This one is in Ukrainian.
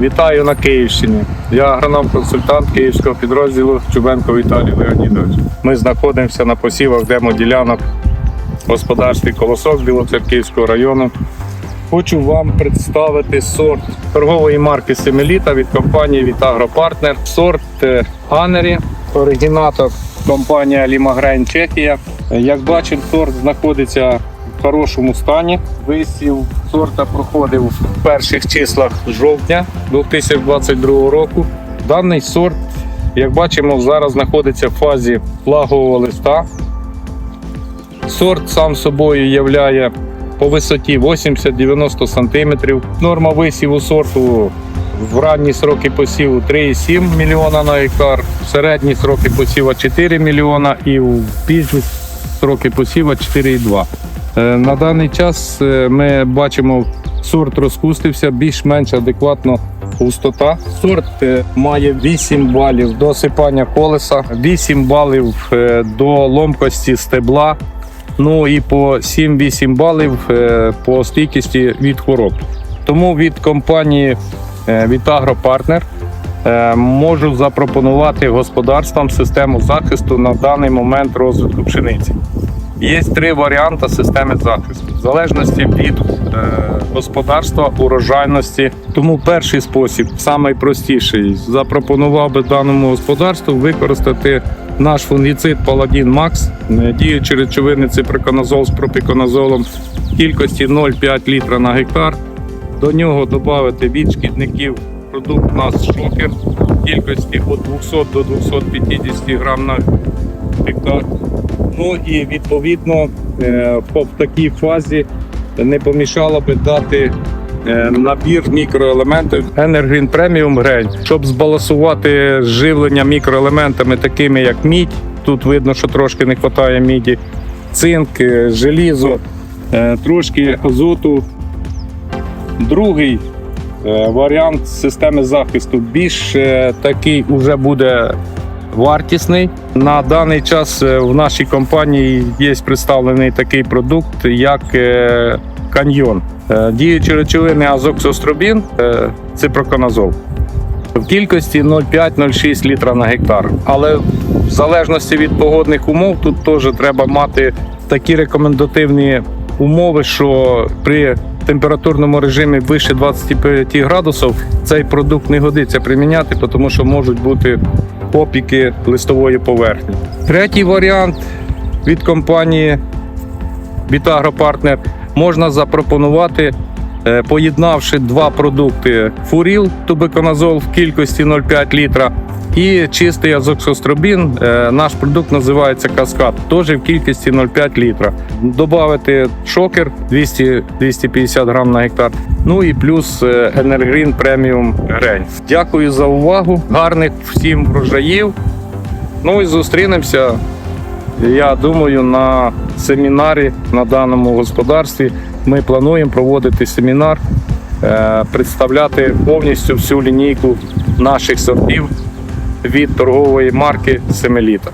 Вітаю на Київщині. Я агроном-консультант київського підрозділу Чубенко Віталій Леонідович. Ми знаходимося на посівах демоділянок в господарстві Колосок Білоцерківського району. Хочу вам представити сорт торгової марки Семеліта від компанії Вітагропартнер. Сорт е, Анері, оригінатор компанія Лімагрейн Чехія. Як бачимо, сорт знаходиться хорошому стані. Висів сорта проходив в перших числах жовтня 2022 року. Даний сорт, як бачимо, зараз знаходиться в фазі флагового листа. Сорт сам собою являє по висоті 80-90 см. Норма висіву сорту в ранні сроки посіву 3,7 мільйона на гектар, в середні сроки посіва 4 мільйона і в пізні сроки посіва 4,2. Е, На даний час е, ми бачимо, сорт розкустився, більш-менш адекватно густота. Сорт е, має 8 балів до сипання колеса, 8 балів до ломкості стебла, ну і по 7-8 балів по стійкості від хвороб. Тому від компанії від Агропартнер е, можу запропонувати господарствам систему захисту на даний момент розвитку пшениці. Є три варіанти системи захисту, в залежності від е, господарства, урожайності. Тому перший спосіб, найпростіший, запропонував би даному господарству використати наш фунгіцид Паладін Макс, діючі речовини ципроконазол з пропіконазолом кількості 0,5 літра на гектар. До нього додати від шкідників продукт у нас шокер кількості від 200 до 250 грам на гектар. Ну і відповідно е, по- такій фазі не помішало би дати е, набір мікроелементів Energreen Premium Grain, щоб збалансувати живлення мікроелементами, такими як мідь. Тут видно, що трошки не вистачає міді, цинк, е, желізо, трошки азоту. Другий варіант системи захисту більш такий уже буде вартісний. На даний час е, в нашій компанії є представлений такий продукт, як е, каньйон. Е, Діючі речовини азоксостробін, ципроконазол. В кількості 0,5-0,6 літра на гектар. Але в залежності від погодних умов тут теж треба мати такі рекомендативні умови, що при температурному режимі вище 25 градусів цей продукт не годиться приміняти, тому що можуть бути опіки листової поверхні. Третій варіант від компанії Бітагропартнер можна запропонувати, е, поєднавши два продукти: фуріл, тубиконазол в кількості 0,5 літра. І чистий азоксостробін, е, наш продукт називається каскад, теж в кількості 0,5 літра. Добавити шокер 200-250 грам на гектар. Ну і плюс Енергрін преміум грень. Дякую за увагу. Гарних всім врожаїв. Ну і зустрінемося я думаю, на семінарі на даному господарстві ми плануємо проводити семінар, е, представляти повністю всю лінійку наших сортів від торгової марки Семеліта.